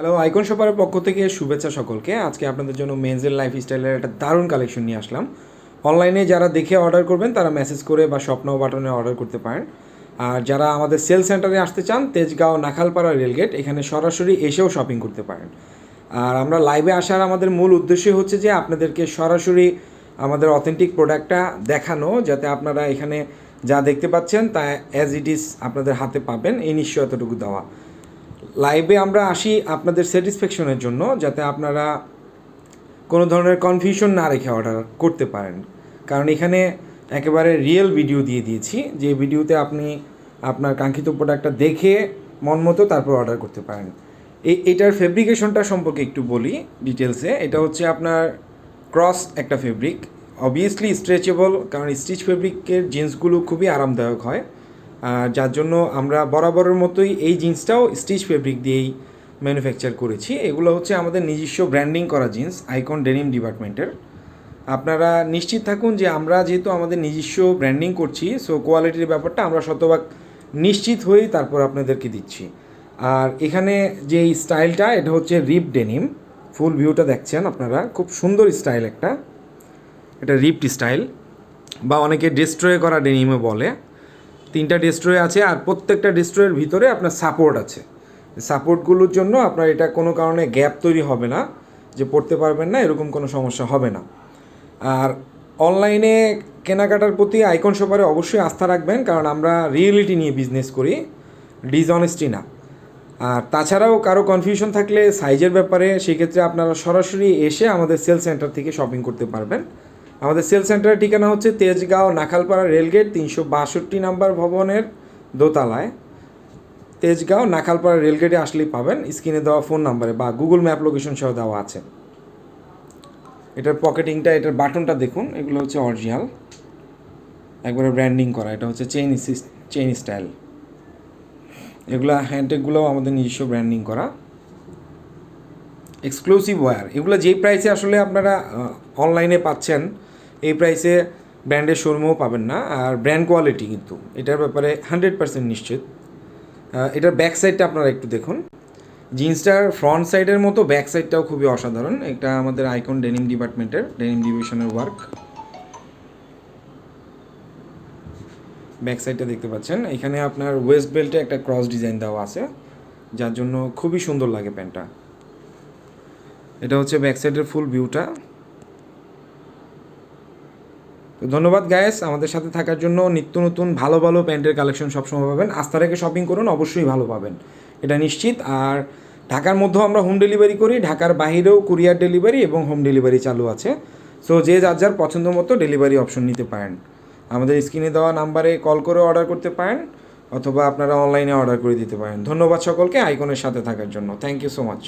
Hello icon শপারের পক্ষ থেকে শুভেচ্ছা সকলকে। আজকে আপনাদের জন্য মেন্সের লাইফ স্টাইলের একটা দারুণ কালেকশন নিয়ে আসলাম। অনলাইনে যারা দেখে অর্ডার করবেন, তারা মেসেজ করে বা স্বপ্ন বাটনে অর্ডার করতে পারেন। আর যারা আমাদের সেল সেন্টারে আসতে চান, তেজগাঁও নাখালপাড়া রেলগেট এখানে সরাসরি এসেও শপিং করতে পারেন। আর আমরা লাইভে আসার আমাদের মূল উদ্দেশ্য হচ্ছে যে, আপনাদেরকে সরাসরি আমাদের অথেন্টিক প্রোডাক্টটা দেখানো, যাতে আপনারা এখানে যা দেখতে পাচ্ছেন, তা অ্যাজ ইট ইজ আপনাদের হাতে পাবেন। এই নিশ্চয়তাটুকু দেওয়া। লাইভে আমরা আসি আপনাদের স্যাটিসফ্যাকশনের জন্য, যাতে আপনারা কোনো ধরনের কনফিউশন না রেখে অর্ডার করতে পারেন। কারণ এখানে একেবারে রিয়েল ভিডিও দিয়ে দিয়েছি, যে ভিডিওতে আপনি আপনার কাঙ্ক্ষিত প্রোডাক্টটা দেখে, মন মতো তারপর অর্ডার করতে পারেন। এই এটার ফেব্রিকেশনটা সম্পর্কে একটু বলি ডিটেলসে এটা হচ্ছে আপনার ক্রস একটা ফেব্রিক অবভিয়াসলি স্ট্রেচেবল কারণ স্টিচ ফেব্রিকের জিন্সগুলো খুবই আরামদায়ক হয়। যার জন্য আমরা বরাবরের মতোই এই জিন্সটাও স্টিচ ফেব্রিক দিয়েই ম্যানুফ্যাকচার করেছি। এগুলো হচ্ছে আমাদের নিজস্ব ব্র্যান্ডিং করা জিন্স, আইকন ডেনিম ডিপার্টমেন্টের। আপনারা নিশ্চিত থাকুন যে আমরা যেহেতু আমাদের নিজস্ব ব্র্যান্ডিং করছি সো কোয়ালিটির ব্যাপারটা আমরা শতভাগ নিশ্চিত হয়েই তারপর আপনাদেরকে দিচ্ছি। আর এখানে যে স্টাইলটা, এটা হচ্ছে রিপ ডেনিম। ফুল ভিউটা দেখছেন আপনারা, খুব সুন্দর স্টাইল একটা। এটা রিপড স্টাইল। বা অনেকে ডিস্ট্রয় করা ডেনিমও বলে। তিনটা ডিস্ট্রয় আছে আর প্রত্যেকটা ডিস্ট্রয়ের ভিতরে আপনার সাপোর্ট আছে। সাপোর্টগুলোর জন্য আপনার এটা কোনো কারণে গ্যাপ তৈরি হবে না, যে পড়তে পারবেন না, এরকম কোনো সমস্যা হবে না। আর অনলাইনে কেনাকাটার প্রতি আইকন শপারে অবশ্যই আস্থা রাখবেন, কারণ আমরা রিয়েলিটি নিয়ে বিজনেস করি ডিসঅনেস্টি না। আর তাছাড়াও কারও কনফিউশন থাকলে সাইজের ব্যাপারে, সেক্ষেত্রে আপনারা সরাসরি এসে আমাদের সেল সেন্টার থেকে শপিং করতে পারবেন। আমাদের সেল সেন্টারের ঠিকানা হচ্ছে তেজগাঁও নাখালপাড়া রেলগেট তিনশো বাষট্টি নাম্বার ভবনের দোতলায়। তেজগাঁও নাখালপাড়া রেলগেটে আসলেই পাবেন। স্ক্রিনে দেওয়া ফোন নাম্বারে বা গুগল ম্যাপ লোকেশন সহ দেওয়া আছে। এটার পকেটিংটা, এটার বাটনটা দেখুন। এগুলো হচ্ছে অরিজিনাল। একবারে ব্র্যান্ডিং করা। এটা হচ্ছে চেইন চেইন স্টাইল। এগুলো হ্যান্ডটেকগুলোও আমাদের নিজস্ব ব্র্যান্ডিং করা। Exclusive wear. এগুলো যেই প্রাইসে আসলে আপনারা অনলাইনে পাচ্ছেন এই প্রাইসে ব্র্যান্ডের শোরুমেও পাবেন না, আর ব্র্যান্ড কোয়ালিটি কিন্তু। এটার ব্যাপারে হান্ড্রেড পার্সেন্ট নিশ্চিত। এটার ব্যাক সাইডটা আপনারা একটু দেখুন। জিন্সটার ফ্রন্ট সাইডের মতো ব্যাক সাইডটাও খুবই অসাধারণ। এটা আমাদের আইকন ডেনিম ডিপার্টমেন্টের ডেনিম ডিভিশনের ওয়ার্ক ব্যাক সাইডটা দেখতে পাচ্ছেন। এখানে আপনার ওয়েস্ট বেল্টে একটা ক্রস ডিজাইন দেওয়া আছে, যার জন্য খুবই সুন্দর লাগে প্যান্টটা। এটা হচ্ছে ব্যাক সাইডের ফুল ভিউটা তো ধন্যবাদ গায়েস আমাদের সাথে থাকার জন্য নিত্য নতুন ভালো ভালো প্যান্টের কালেকশন সবসময় পাবেন। আস্থা রেখে শপিং করুন, অবশ্যই ভালো পাবেন। এটা নিশ্চিত। আর ঢাকার মধ্যেও আমরা হোম ডেলিভারি করি, ঢাকার বাইরেও কুরিয়ার ডেলিভারি এবং হোম ডেলিভারি চালু আছে। সো যে যার যার পছন্দ মতো ডেলিভারি অপশন নিতে পারেন। আমাদের স্ক্রিনে দেওয়া নাম্বারে কল করে অর্ডার করতে পারেন, অথবা আপনারা অনলাইনে অর্ডার করে দিতে পারেন। ধন্যবাদ সকলকে আইকনের সাথে থাকার জন্য। Thank you so much